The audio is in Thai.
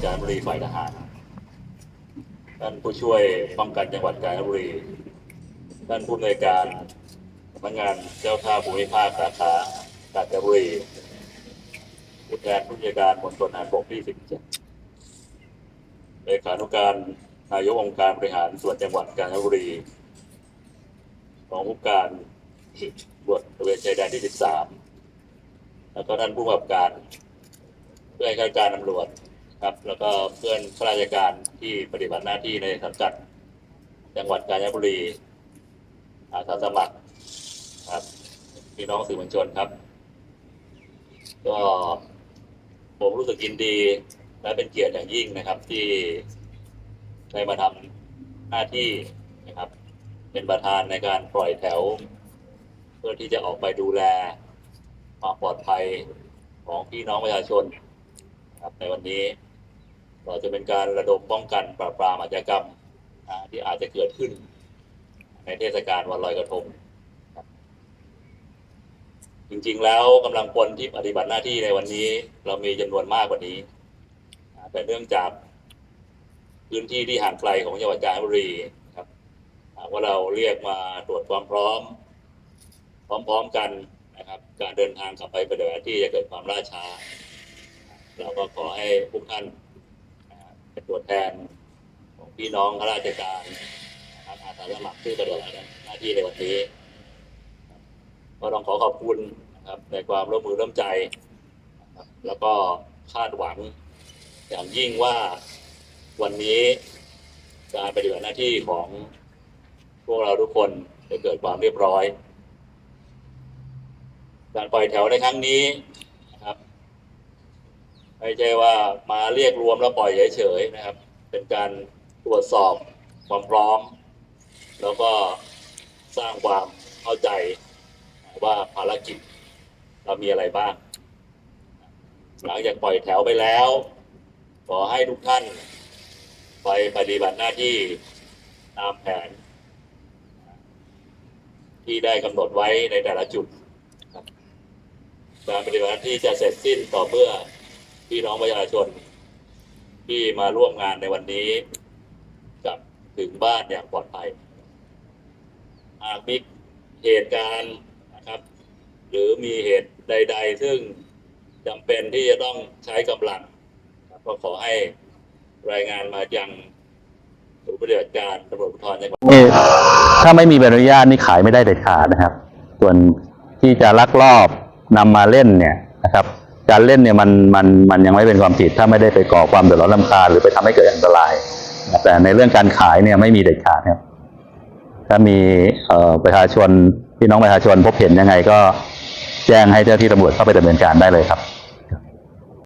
บุรีฝ่ายทหารท่านผู้ช่วยป้องกันจังหวัดกาญจนบุรีท่านผู้อำนวยการสำนักงานเจ้าท่าภูมิภาคสาขากาญจนบุรีผู้แทนผู้จัดการมณฑลทหารบกที่17เลขานุการนายกองค์การบริหารส่วนจังหวัดกาญจนบุรีรองผู้การตรวจตระเวนชายแดนที่13แล้วก็ท่านผู้กำกับการเพื่อนข้การตำรวจ ครับ แล้วก็เพื่อนข้าราชการที่ปฏิบัติหน้าที่ในสังกัด จังหวัดกาญจนบุรีอาสาสมัครครับพี่น้องสื่อมวลชนครับ ก็ผมรู้สึกยินดี และเป็นเกียรติอย่างยิ่งนะครับ ที่ได้มาทำหน้าที่นะครับ เป็นประธานในการปล่อยแถว เพื่อที่จะออกไปดูแลความปลอดภัยของพี่น้องประชาชนครับในวันนี้ เราจะเป็นการระดมป้องกันปราบปรามอาชญากรรมที่อาจจะเกิดขึ้น ในเทศกาลวันลอยกระทง จริงๆแล้วกำลังพลที่ปฏิบัติหน้าที่ในวันนี้ เรามีจำนวนมากกว่านี้ แต่เนื่องจากพื้นที่ที่ห่างไกลของจังหวัดกาญจนบุรีครับว่าเราเรียกมาตรวจความพร้อม พร้อมๆกันนะครับ การเดินทางกลับไปปฏิบัติหน้าที่จะเกิดความล่าช้า เราก็ขอให้พวกท่าน เป็นตัวแทนของพี่น้องข้าราชการนะครับอาสาสมัครที่ปฏิบัติหน้าที่ในวันนี้ก็ต้องขอขอบคุณนะครับในความร่วมมือร่วมใจนะครับแล้วก็คาดหวัง อย่างยิ่งว่าวันนี้การปฏิบัติหน้าที่ของพวกเราทุกคนจะเกิดความเรียบร้อย การปล่อยแถวในครั้งนี้ ไม่ใช่ว่ามาเรียกรวมแล้วปล่อยเฉยๆนะครับ เป็นการตรวจสอบความพร้อม แล้วก็สร้างความเข้าใจว่าภารกิจเรามีอะไรบ้าง หลังจากปล่อยแถวไปแล้ว ขอให้ทุกท่าน ไปปฏิบัติหน้าที่ตามแผน ที่ได้กำหนดไว้ในแต่ละจุดการปฏิบัติหน้าที่จะเสร็จสิ้นต่อเมื่อ พี่น้องประชาชน ที่มาร่วมงานในวันนี้กลับถึงบ้านอย่างปลอดภัยหากมีเหตุการณ์นะครับ หรือมีเหตุใด ๆ ซึ่งจำเป็นที่จะต้องใช้กำลังก็ขอให้รายงานมายังศูนย์ปฏิบัติการตำรวจภูธรจังหวัดนี่ถ้าไม่มีใบอนุญาตนี่ขายไม่ได้เด็ดขาดนะครับ ส่วนที่จะลักลอบนำมาเล่นเนี่ยนะครับ การเล่นเนี่ยมันมันมันยังไม่เป็นความผิด ถ้าไม่ได้ไปก่อความเดือดร้อนรำคาญหรือไปทำให้เกิดอันตราย แต่ในเรื่องการขายเนี่ยไม่มีเด็ดขาดครับถ้ามีเอ่อประชาชนพี่น้องประชาชนพบเห็นยังไงก็แจ้งให้เจ้าที่ตำรวจเข้าไปดำเนินการได้เลยครับ